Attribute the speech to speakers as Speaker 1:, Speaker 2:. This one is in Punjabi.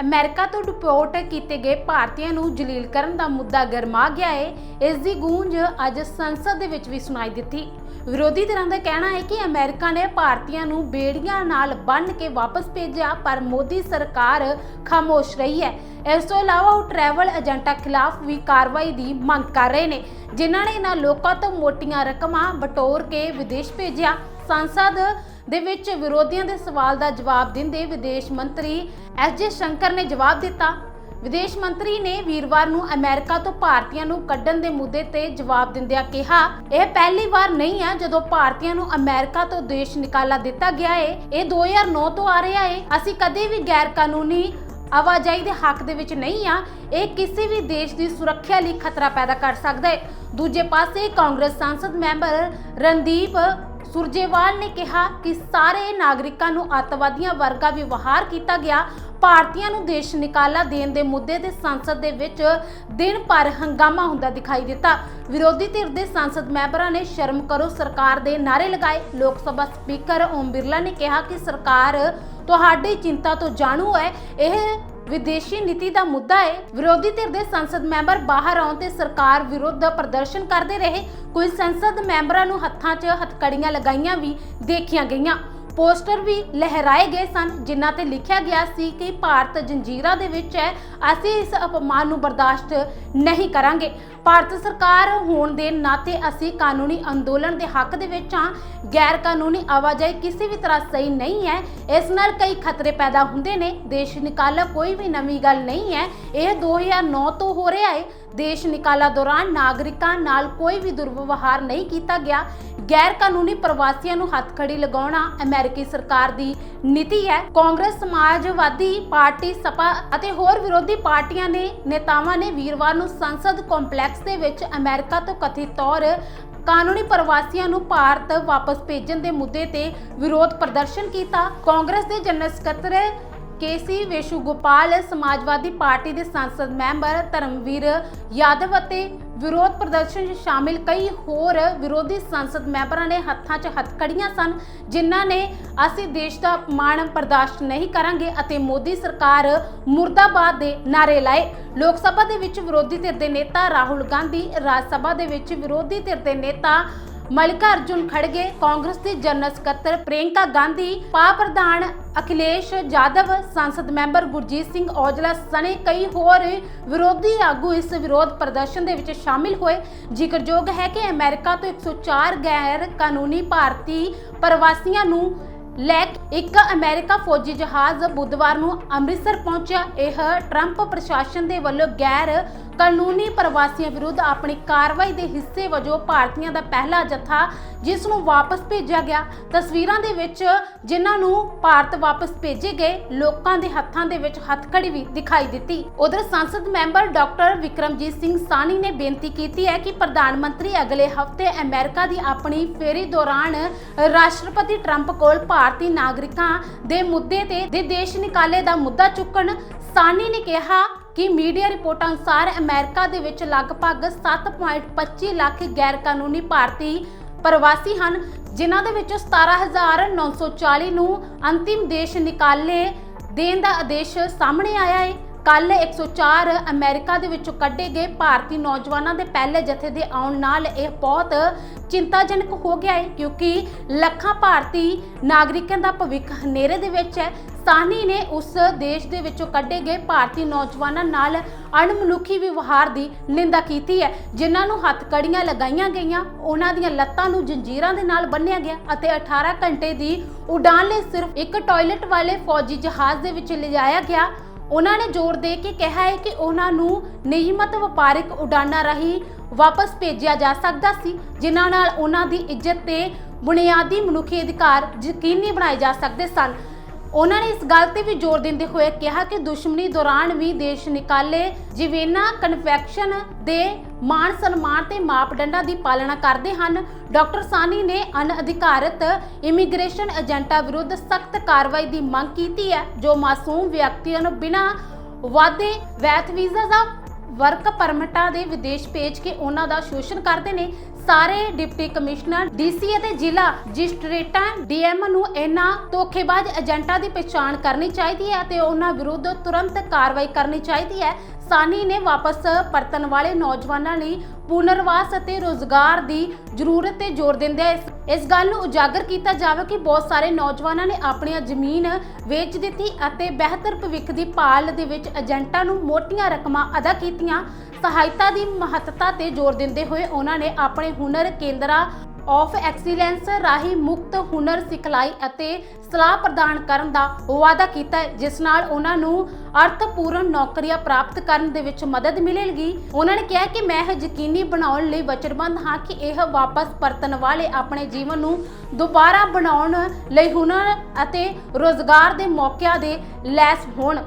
Speaker 1: ਅਮਰੀਕਾ ਤੋਂ ਡਿਪੋਰਟ ਕੀਤੇ ਗਏ ਭਾਰਤੀਆਂ ਨੂੰ ਜਲੀਲ ਕਰਨ ਦਾ ਮੁੱਦਾ ਗਰਮਾ ਗਿਆ ਹੈ ਇਸ ਦੀ ਗੂੰਜ ਅੱਜ ਸੰਸਦ ਦੇ ਵਿੱਚ ਵੀ ਸੁਣਾਈ ਦਿੱਤੀ। ਵਿਰੋਧੀ ਧਿਰਾਂ ਦਾ ਕਹਿਣਾ ਹੈ ਕਿ ਅਮਰੀਕਾ ਨੇ ਭਾਰਤੀਆਂ ਨੂੰ ਬੇੜੀਆਂ ਨਾਲ ਬੰਨ੍ਹ ਕੇ ਵਾਪਸ ਭੇਜਿਆ, ਪਰ ਮੋਦੀ ਸਰਕਾਰ ਖਾਮੋਸ਼ ਰਹੀ ਹੈ। ਇਸ ਤੋਂ ਇਲਾਵਾ ਉਹ ਟਰੈਵਲ ਏਜੰਟਾਂ ਖਿਲਾਫ ਵੀ ਕਾਰਵਾਈ ਦੀ ਮੰਗ ਕਰ ਰਹੇ ਨੇ, ਜਿਨ੍ਹਾਂ ਨੇ ਇਹਨਾਂ ਲੋਕਾਂ ਤੋਂ ਮੋਟੀਆਂ ਰਕਮਾਂ ਬਟੋਰ ਕੇ ਵਿਦੇਸ਼ ਭੇਜਿਆ। ਸੰਸਦ ਦੇ ਵਿੱਚ ਵਿਰੋਧੀਆਂ ਦੇ ਸਵਾਲ ਦਾ ਜਵਾਬ ਦਿੰਦੇ ਵਿਦੇਸ਼ ਮੰਤਰੀ ਐਸ ਜੇ ਸ਼ੰਕਰ ਨੇ ਜਵਾਬ ਦਿੱਤਾ। ਵਿਦੇਸ਼ ਮੰਤਰੀ ਨੇ ਵੀਰਵਾਰ ਨੂੰ ਅਮਰੀਕਾ ਤੋਂ ਭਾਰਤੀਆਂ ਨੂੰ ਕੱਢਣ ਦੇ ਮੁੱਦੇ ਤੇ ਜਵਾਬ ਦਿੰਦਿਆਂ ਕਿਹਾ, ਇਹ ਪਹਿਲੀ ਵਾਰ ਨਹੀਂ ਹੈ ਜਦੋਂ ਭਾਰਤੀਆਂ ਨੂੰ ਅਮਰੀਕਾ ਤੋਂ ਦੇਸ਼ ਨਿਕਾਲਾ ਦਿੱਤਾ ਗਿਆ ਹੈ ਇਹ 2009 ਤੋਂ ਆ ਰਿਹਾ ਹੈ ਅਸੀਂ ਕਦੇ ਵੀ ਗੈਰ ਕਾਨੂੰਨੀ ਆਵਾਜਾਈ ਦੇ ਹੱਕ ਦੇ ਵਿੱਚ ਨਹੀਂ ਆ। ਇਹ ਕਿਸੇ ਵੀ ਦੇਸ਼ ਦੀ ਸੁਰੱਖਿਆ ਲਈ ਖਤਰਾ ਪੈਦਾ ਕਰ ਸਕਦਾ ਹੈ ਦੂਜੇ ਪਾਸੇ ਕਾਂਗਰਸ ਸੰਸਦ ਮੈਂਬਰ ਰਣਦੀਪ ਸੁਰਜੇਵਾਲ ਨੇ ਕਿਹਾ ਕਿ ਸਾਰੇ ਨਾਗਰਿਕਾਂ ਨੂੰ ਅੱਤਵਾਦੀਆਂ ਵਰਗਾ ਵਿਵਹਾਰ ਕੀਤਾ ਗਿਆ। ਭਾਰਤੀਆਂ ਨੂੰ ਦੇਸ਼ ਨਿਕਾਲਾ ਦੇਣ ਦੇ ਮੁੱਦੇ ਤੇ ਸੰਸਦ ਦੇ ਵਿੱਚ ਦਿਨ ਭਰ ਹੰਗਾਮਾ ਹੁੰਦਾ ਦਿਖਾਈ ਦਿੱਤਾ। ਵਿਰੋਧੀ ਧਿਰ ਦੇ ਸੰਸਦ ਮੈਂਬਰਾਂ ਨੇ ਸ਼ਰਮ ਕਰੋ ਸਰਕਾਰ ਦੇ ਨਾਰੇ ਲਗਾਏ। ਲੋਕ ਸਭਾ ਸਪੀਕਰ ਓਮ ਬਿਰਲਾ ਨੇ ਕਿਹਾ ਕਿ ਸਰਕਾਰ ਤੁਹਾਡੀ ਚਿੰਤਾ ਤੋਂ ਜਾਣੂ ਹੈ। ਇਹ ਵਿਦੇਸ਼ੀ ਨੀਤੀ ਦਾ ਮੁੱਦਾ ਹੈ ਵਿਰੋਧੀ ਧਿਰ ਦੇ ਸੰਸਦ ਮੈਂਬਰ ਬਾਹਰ ਆਉਣ ਤੇ ਸਰਕਾਰ ਵਿਰੁੱਧ ਪ੍ਰਦਰਸ਼ਨ ਕਰਦੇ ਰਹੇ। ਕੁਝ ਸੰਸਦ ਮੈਂਬਰਾਂ ਨੂੰ ਹੱਥਾਂ 'ਚ ਹਥਕੜੀਆਂ ਲਗਾਈਆਂ ਵੀ ਦੇਖੀਆਂ ਗਈਆਂ। ਪੋਸਟਰ ਵੀ ਲਹਿਰਾਏ ਗਏ ਸਨ, ਜਿਨ੍ਹਾਂ ਤੇ ਲਿਖਿਆ ਗਿਆ ਸੀ ਕਿ ਭਾਰਤ ਜੰਜੀਰਾਂ ਦੇ ਵਿੱਚ ਹੈ, ਅਸੀਂ ਇਸ ਅਪਮਾਨ ਨੂੰ ਬਰਦਾਸ਼ਤ ਨਹੀਂ ਕਰਾਂਗੇ। ਭਾਰਤ ਸਰਕਾਰ ਹੋਣ ਦੇ ਨਾਤੇ ਅਸੀਂ ਕਾਨੂੰਨੀ ਅੰਦੋਲਨ ਦੇ ਹੱਕ ਦੇ ਵਿੱਚ ਹਾਂ। ਗੈਰ ਕਾਨੂੰਨੀ ਆਵਾਜਾਈ ਕਿਸੇ ਵੀ ਤਰ੍ਹਾਂ ਸਹੀ ਨਹੀਂ ਹੈ। ਇਸ ਨਾਲ ਕਈ ਖਤਰੇ ਪੈਦਾ ਹੁੰਦੇ ਨੇ। ਦੇਸ਼ ਨਿਕਾਲਾ ਕੋਈ ਵੀ ਨਵੀਂ ਗੱਲ ਨਹੀਂ ਹੈ। ਇਹ 2009 ਤੋਂ ਹੋ ਰਿਹਾ ਹੈ। ਦੇਸ਼ ਨਿਕਾਲਾ ਦੌਰਾਨ ਨਾਗਰਿਕਾਂ ਨਾਲ ਕੋਈ ਵੀ ਦੁਰਵਿਵਹਾਰ ਨਹੀਂ ਕੀਤਾ ਗਿਆ। ਗੈਰ ਕਾਨੂੰਨੀ ਪ੍ਰਵਾਸੀਆਂ ਨੂੰ ਹੱਥਕੜੀ ਲਗਾਉਣਾ ਅਮਰੀਕੀ ਸਰਕਾਰ ਦੀ ਨੀਤੀ ਹੈ। ਕਾਂਗਰਸ, ਸਮਾਜਵਾਦੀ ਪਾਰਟੀ, ਸਪਾ ਅਤੇ ਹੋਰ ਵਿਰੋਧੀ ਪਾਰਟੀਆਂ ਨੇ ਨੇਤਾਵਾਂ ਨੇ ਵੀਰਵਾਰ ਨੂੰ ਸੰਸਦ ਕੰਪਲੈਕਸ ਦੇ ਵਿੱਚ ਅਮਰੀਕਾ ਤੋਂ ਕਥਿਤ ਤੌਰ ਕਾਨੂੰਨੀ ਪ੍ਰਵਾਸੀਆਂ ਨੂੰ ਭਾਰਤ ਵਾਪਸ ਭੇਜਣ ਦੇ ਮੁੱਦੇ ਤੇ ਵਿਰੋਧ ਪ੍ਰਦਰਸ਼ਨ ਕੀਤਾ। ਕਾਂਗਰਸ ਦੇ ਜਨਰਲ ਸਕੱਤਰ ਕੇਸੀ ਵੇਸ਼ੂਗੋਪਾਲ ਸਮਾਜਵਾਦੀ ਪਾਰਟੀ ਦੇ ਸੰਸਦ ਮੈਂਬਰ ਧਰਮਵੀਰ ਯਾਦਵ ਅਤੇ ਵਿਰੋਧ ਪ੍ਰਦਰਸ਼ਨ 'ਚ ਸ਼ਾਮਿਲ ਕਈ ਹੋਰ ਵਿਰੋਧੀ ਸੰਸਦ ਮੈਂਬਰਾਂ ਨੇ ਹੱਥਾਂ 'ਚ ਹੱਥਕੜੀਆਂ ਸਨ, ਜਿਨ੍ਹਾਂ ਨੇ ਅਸੀਂ ਦੇਸ਼ ਦਾ ਅਪਮਾਨ ਬਰਦਾਸ਼ਤ ਨਹੀਂ ਕਰਾਂਗੇ ਅਤੇ ਮੋਦੀ ਸਰਕਾਰ ਮੁਰਦਾਬਾਦ ਦੇ ਨਾਰੇ ਲਾਏ। ਲੋਕ ਸਭਾ ਦੇ ਵਿੱਚ ਵਿਰੋਧੀ ਧਿਰ ਦੇ ਨੇਤਾ ਰਾਹੁਲ ਗਾਂਧੀ, ਰਾਜ ਸਭਾ ਦੇ ਵਿੱਚ ਵਿਰੋਧੀ ਧਿਰ ਦੇ ਨੇਤਾ ਮਲਿਕਾ ਅਰਜੁਨ ਖੜਗੇ ਕਾਂਗਰਸ ਦੇ ਜਨਰਲ ਸਕੱਤਰ ਪ੍ਰਿਯੰਕਾ ਗਾਂਧੀ ਪਾ ਪ੍ਰਧਾਨ ਅਖਿਲੇਸ਼ ਯਾਦਵ, ਸੰਸਦ ਮੈਂਬਰ ਗੁਰਜੀਤ ਸਿੰਘ ਔਜਲਾ ਸਣੇ ਕਈ ਹੋਰ ਵਿਰੋਧੀ ਆਗੂ ਇਸ ਵਿਰੋਧ ਪ੍ਰਦਰਸ਼ਨ ਦੇ ਵਿੱਚ ਸ਼ਾਮਿਲ ਹੋਏ। ਜ਼ਿਕਰਯੋਗ ਹੈ ਕਿ ਅਮਰੀਕਾ ਤੋਂ 104 ਗੈਰ ਕਾਨੂੰਨੀ ਭਾਰਤੀ ਪ੍ਰਵਾਸੀਆਂ ਨੂੰ ਲੈ ਕੇ ਇੱਕ ਅਮਰੀਕਾ ਫੌਜੀ ਜਹਾਜ਼ ਬੁੱਧਵਾਰ ਨੂੰ ਅੰਮ੍ਰਿਤਸਰ ਪਹੁੰਚਿਆ। ਇਹ ਟਰੰਪ ਪ੍ਰਸ਼ਾਸਨ ਦੇ ਵੱਲੋਂ ਗੈਰ ਕਾਨੂੰਨੀ ਪ੍ਰਵਾਸੀਆਂ ਵਿਰੁੱਧ ਆਪਣੀ ਕਾਰਵਾਈ ਦੇ ਹਿੱਸੇ ਵਜੋਂ ਭਾਰਤੀਆਂ ਦਾ ਪਹਿਲਾ ਜਥਾ ਜਿਸ ਨੂੰ ਵਾਪਸ ਭੇਜਿਆ ਗਿਆ। ਤਸਵੀਰਾਂ ਦੇ ਵਿੱਚ ਜਿਨ੍ਹਾਂ ਨੂੰ ਭਾਰਤ ਵਾਪਸ ਭੇਜੇ ਗਏ, ਲੋਕਾਂ ਦੇ ਹੱਥਾਂ ਦੇ ਵਿੱਚ ਹੱਥਕੜੀ ਵੀ ਦਿਖਾਈ ਦਿੱਤੀ। ਉਧਰ ਸੰਸਦ ਮੈਂਬਰ ਡਾਕਟਰ ਵਿਕਰਮਜੀਤ ਸਿੰਘ ਸਾਨੀ ਨੇ ਬੇਨਤੀ ਕੀਤੀ ਹੈ ਕਿ ਪ੍ਰਧਾਨ ਮੰਤਰੀ ਅਗਲੇ ਹਫ਼ਤੇ ਅਮਰੀਕਾ ਦੀ ਆਪਣੀ ਫੇਰੀ ਦੌਰਾਨ ਰਾਸ਼ਟਰਪਤੀ ਟਰੰਪ ਕੋਲ ਭਾਰਤੀ ਨਾਗਰਿਕਾਂ ਦੇ ਮੁੱਦੇ ਤੇ ਦੇ ਦੇਸ਼ ਨਿਕਾਲੇ ਦਾ ਮੁੱਦਾ ਚੁੱਕਣ। ਸਾਨੀ ਨੇ ਕਿਹਾ ਕਿ ਮੀਡੀਆ ਰਿਪੋਰਟਾਂ ਅਨੁਸਾਰ ਅਮਰੀਕਾ ਦੇ ਵਿੱਚ ਲਗਭਗ 7.25 ਲੱਖ ਗੈਰ ਕਾਨੂੰਨੀ ਭਾਰਤੀ ਪ੍ਰਵਾਸੀ ਹਨ, ਜਿਨ੍ਹਾਂ ਦੇ ਵਿੱਚੋਂ 17940 ਨੂੰ ਅੰਤਿਮ ਦੇਸ਼ ਨਿਕਾਲੇ ਦੇਣ ਦਾ ਆਦੇਸ਼ ਸਾਹਮਣੇ ਆਇਆ ਹੈ। ਕੱਲ 104 ਅਮਰੀਕਾ ਦੇ ਵਿੱਚੋਂ ਕੱਢੇ ਗਏ ਭਾਰਤੀ ਨੌਜਵਾਨਾਂ ਦੇ ਪਹਿਲੇ ਜਥੇ ਦੇ ਆਉਣ ਨਾਲ ਇਹ ਬਹੁਤ ਚਿੰਤਾਜਨਕ ਹੋ ਗਿਆ ਹੈ, ਕਿਉਂਕਿ ਲੱਖਾਂ ਭਾਰਤੀ ਨਾਗਰਿਕਾਂ ਦਾ ਭਵਿੱਖ ਹਨੇਰੇ ਦੇ ਵਿੱਚ ਹੈ। ਸਾਨੀ ਨੇ ਉਸ ਦੇਸ਼ ਦੇ ਵਿੱਚੋਂ ਕੱਢੇ ਗਏ ਭਾਰਤੀ ਨੌਜਵਾਨਾਂ ਨਾਲ ਅਣਮਨੁੱਖੀ ਵਿਵਹਾਰ ਦੀ ਨਿੰਦਾ ਕੀਤੀ ਹੈ, ਜਿਨ੍ਹਾਂ ਨੂੰ ਹੱਥਕੜੀਆਂ ਲਗਾਈਆਂ ਗਈਆਂ, ਉਹਨਾਂ ਦੀਆਂ ਲੱਤਾਂ ਨੂੰ ਜੰਜੀਰਾਂ ਦੇ ਨਾਲ ਬੰਨ੍ਹਿਆ ਗਿਆ ਅਤੇ 18 ਘੰਟੇ ਦੀ ਉਡਾਨ ਲਈ ਸਿਰਫ ਇੱਕ ਟਾਇਲਟ ਵਾਲੇ ਫੌਜੀ ਜਹਾਜ਼ ਦੇ ਵਿੱਚ ਲਿਜਾਇਆ ਗਿਆ। ਉਹਨਾਂ ਨੇ ਜ਼ੋਰ ਦੇ ਕੇ ਕਿਹਾ ਹੈ ਕਿ ਉਹਨਾਂ ਨੂੰ ਨਿਯਮਤ ਵਪਾਰਿਕ ਉਡਾਨਾਂ ਰਾਹੀਂ ਵਾਪਸ ਭੇਜਿਆ ਜਾ ਸਕਦਾ ਸੀ, ਜਿਨ੍ਹਾਂ ਨਾਲ ਉਹਨਾਂ ਦੀ ਇੱਜ਼ਤ ਤੇ ਬੁਨਿਆਦੀ ਮਨੁੱਖੀ ਅਧਿਕਾਰ ਯਕੀਨੀ ਬਣਾਏ ਜਾ ਸਕਦੇ ਸਨ। ਉਹਨਾਂ ਨੇ ਇਸ ਗੱਲ ਤੇ ਵੀ ਜ਼ੋਰ ਦਿੰਦੇ ਹੋਏ ਕਿਹਾ ਕਿ ਦੁਸ਼ਮਣੀ ਦੌਰਾਨ ਵੀ ਦੇਸ਼ ਨਿਕਾਲੇ ਜਿਵੇਨਾ ਕਨਫੈਕਸ਼ਨ ਦੇ ਮਾਨ ਸਨਮਾਨ ਤੇ ਮਾਪਦੰਡਾਂ ਦੀ ਪਾਲਣਾ ਕਰਦੇ ਹਨ। ਡਾਕਟਰ ਸਾਨੀ ਨੇ ਅਨਅਧਿਕਾਰਤ ਇਮੀਗ੍ਰੇਸ਼ਨ ਏਜੰਟਾਂ ਵਿਰੁੱਧ ਸਖਤ ਕਾਰਵਾਈ ਦੀ ਮੰਗ ਕੀਤੀ ਹੈ, ਜੋ ਮਾਸੂਮ ਵਿਅਕਤੀਆਂ ਨੂੰ ਬਿਨਾਂ ਵਾਅਦੇ ਵੈਥ ਵੀਜ਼ਾ ਦਾ ਵਰਕ ਪਰਮਿਟਾਂ ਦੇ ਵਿਦੇਸ਼ ਭੇਜ ਕੇ ਉਹਨਾਂ ਦਾ ਸ਼ੋਸ਼ਣ ਕਰਦੇ ਨੇ। ਸਾਰੇ ਡਿਪਟੀ ਕਮਿਸ਼ਨਰ, ਡੀਸੀ ਅਤੇ ਜ਼ਿਲ੍ਹਾ ਮੈਜਿਸਟ੍ਰੇਟਾਂ ਡੀਐਮ ਨੂੰ ਇਹਨਾਂ ਧੋਖੇਬਾਜ਼ ਏਜੰਟਾਂ ਦੀ ਪਛਾਣ ਕਰਨੀ ਚਾਹੀਦੀ ਹੈ ਅਤੇ ਉਹਨਾਂ ਵਿਰੁੱਧ ਤੁਰੰਤ ਕਾਰਵਾਈ ਕਰਨੀ ਚਾਹੀਦੀ ਹੈ। ਸਾਨੀ ਨੇ ਵਾਪਸ ਪਰਤਣ ਵਾਲੇ ਨੌਜਵਾਨਾਂ ਲਈ ਪੁਨਰਵਾਸ ਅਤੇ ਰੋਜ਼ਗਾਰ ਦੀ ਜ਼ਰੂਰਤ ਤੇ ਜ਼ੋਰ ਦਿੰਦਿਆਂ ਇਸ ਇਸ ਗੱਲ ਨੂੰ ਉਜਾਗਰ ਕੀਤਾ ਜਾਵੇ ਕਿ ਬਹੁਤ ਸਾਰੇ ਨੌਜਵਾਨਾਂ ਨੇ ਆਪਣੀਆਂ ਜ਼ਮੀਨ ਵੇਚ ਦਿੱਤੀ ਅਤੇ ਬਿਹਤਰ ਭਵਿੱਖ ਦੀ ਭਾਲ ਦੇ ਵਿੱਚ ਏਜੰਟਾਂ ਨੂੰ ਮੋਟੀਆਂ ਰਕਮਾਂ ਅਦਾ ਕੀਤੀਆਂ। ਸਹਾਇਤਾ ਦੀ ਮਹੱਤਤਾ ਤੇ ਜ਼ੋਰ ਦਿੰਦੇ ਹੋਏ ਉਹਨਾਂ ਨੇ ਆਪਣੇ ਹੁਨਰ ਕੇਂਦਰਾਂ ਆਫ ਐਕਸੀਲੈਂਸ ਰਾਹੀਂ ਮੁਕਤ ਹੁਨਰ ਸਿਖਲਾਈ ਅਤੇ ਸਲਾਹ ਪ੍ਰਦਾਨ ਕਰਨ ਦਾ ਵਾਅਦਾ ਕੀਤਾ ਜਿਸ ਨਾਲ ਉਹਨਾਂ ਨੂੰ ਅਰਥਪੂਰਨ ਨੌਕਰੀਆਂ ਪ੍ਰਾਪਤ ਕਰਨ ਦੇ ਵਿੱਚ ਮਦਦ ਮਿਲੇਗੀ। ਉਹਨਾਂ ਨੇ ਕਿਹਾ ਕਿ ਮੈਂ ਇਹ ਯਕੀਨੀ ਬਣਾਉਣ ਲਈ ਵਚਨਬੱਧ ਹਾਂ ਕਿ ਇਹ ਵਾਪਸ ਪਰਤਣ ਵਾਲੇ ਆਪਣੇ ਜੀਵਨ ਨੂੰ ਦੁਬਾਰਾ ਬਣਾਉਣ ਲਈ ਹੁਨਰ ਅਤੇ ਰੋਜ਼ਗਾਰ ਦੇ ਮੌਕਿਆਂ ਦੇ ਲੈਸ ਹੋਣ।